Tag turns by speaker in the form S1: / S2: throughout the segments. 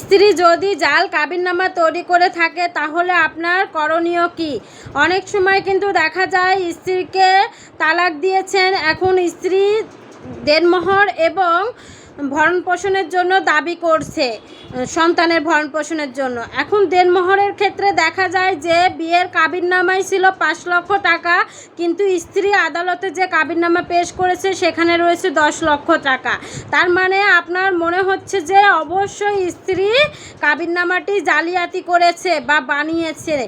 S1: স্ত্রী যদি জাল কাবিননামা তৈরি করে থাকে, তাহলে আপনার করণীয় কি? অনেক সময় কিন্তু দেখা যায় স্ত্রীকে তালাক দিয়েছেন। এখন স্ত্রী দেনমোহর এবং ভরণ পোষণের জন্য দাবি করছে, সন্তানের ভরণ পোষণের জন্য। এখন দেনমোহরের ক্ষেত্রে দেখা যায় যে, বিয়ের কাবিননামাই ছিল পাঁচ লক্ষ টাকা, কিন্তু স্ত্রী আদালতে যে কাবিননামা পেশ করেছে, সেখানে রয়েছে দশ লক্ষ টাকা। তার মানে আপনার হচ্ছে যে অবশ্যই স্ত্রী কাবিননামাটি জালিয়াতি করেছে বা বানিয়েছে।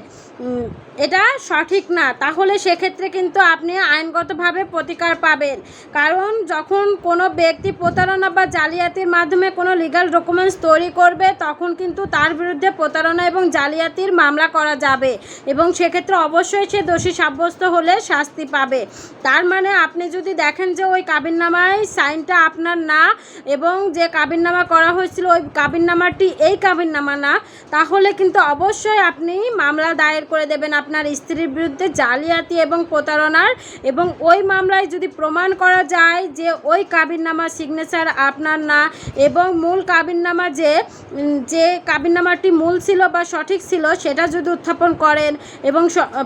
S1: এটা সঠিক না। তাহলে সেক্ষেত্রে কিন্তু আপনি আইনগতভাবে প্রতিকার পাবেন। কারণ যখন কোনো ব্যক্তি প্রতারণা বা জালিয়াতির মাধ্যমে কোনো লিগ্যাল ডকুমেন্টস তৈরি করবে, তখন কিন্তু তার বিরুদ্ধে প্রতারণা এবং জালিয়াতির মামলা করা যাবে এবং সেক্ষেত্রে অবশ্যই সে দোষী সাব্যস্ত হলে শাস্তি পাবে। তার মানে আপনি যদি দেখেন যে ওই কাবিননামায় সাইনটা আপনার না এবং যে কাবিননামা করা হয়েছিল ওই কাবিননামাটি, এই কাবিননামা না। তাহলে কিন্তু অবশ্যই আপনি মামলা দায়ের করে দেবেন আপনার স্ত্রীর বিরুদ্ধে জালিয়াতি এবং প্রতারণার। এবং ওই মামলায় যদি প্রমাণ করা যায় যে ওই কাবিননামার সিগনেচার আপনার না, এবং মূল কাবিননামা যে যে কাবিননামাটি মূল ছিল বা সঠিক ছিল, সেটা যদি উত্থাপন করেন এবং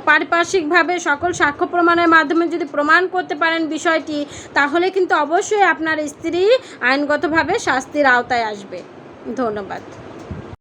S1: পারিপার্শ্বিকভাবে সকল সাক্ষ্য প্রমাণের মাধ্যমে যদি প্রমাণ করতে পারেন বিষয়টি, তাহলে কিন্তু অবশ্যই আপনার স্ত্রী আইনগতভাবে শাস্তির আওতায় আসবে। ধন্যবাদ।